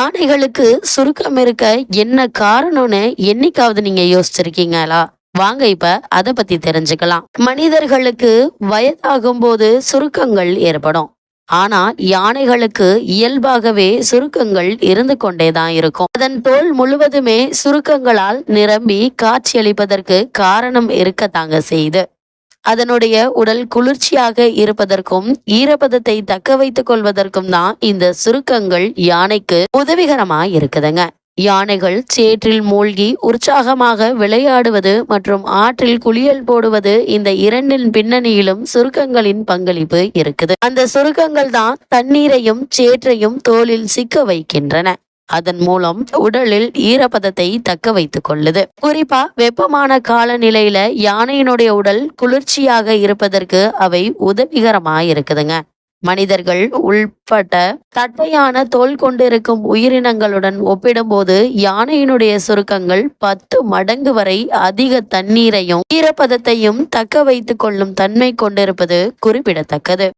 யானைகளுக்கு சுருக்கம் இருக்க என்ன காரணம்னு என்னைக்காவது நீங்க யோசிச்சிருக்கீங்களா? வாங்க இப்ப அதை பத்தி தெரிஞ்சுக்கலாம். மனிதர்களுக்கு வயதாகும் போது சுருக்கங்கள் ஏற்படும். ஆனா யானைகளுக்கு இயல்பாகவே சுருக்கங்கள் இருந்து கொண்டேதான் இருக்கும். அதன் தோல் முழுவதுமே சுருக்கங்களால் நிரம்பி காட்சியளிப்பதற்கு காரணம் இருக்கத்தாங்க செய்து. அதனுடைய உடல் குளிர்ச்சியாக இருப்பதற்கும் ஈரப்பதத்தை தக்க வைத்துக் கொள்வதற்கும் தான் இந்த சுருக்கங்கள் யானைக்கு உதவிகரமா இருக்குதுங்க. யானைகள் சேற்றில் மூழ்கி உற்சாகமாக விளையாடுவது மற்றும் ஆற்றில் குளியல் போடுவது இந்த இரண்டின் பின்னணியிலும் சுருக்கங்களின் பங்களிப்பு இருக்குது. அந்த சுருக்கங்கள் தான் தண்ணீரையும் சேற்றையும் தோலில் சிக்க வைக்கின்றன. அதன் மூலம் உடலில் ஈரப்பதத்தை தக்க வைத்துக் கொள்ளுது. குறிப்பா வெப்பமான காலநிலையில யானையினுடைய உடல் குளிர்ச்சியாக இருப்பதற்கு அவை உதவிகரமா இருக்குதுங்க. மனிதர்கள் உள்பட்ட தட்டையான தோல் கொண்டிருக்கும் உயிரினங்களுடன் ஒப்பிடும்போது யானையினுடைய சுருக்கங்கள் பத்து மடங்கு வரை அதிக தண்ணீரையும் ஈரப்பதத்தையும் தக்க வைத்துக் கொள்ளும் தன்மை கொண்டிருப்பது குறிப்பிடத்தக்கது.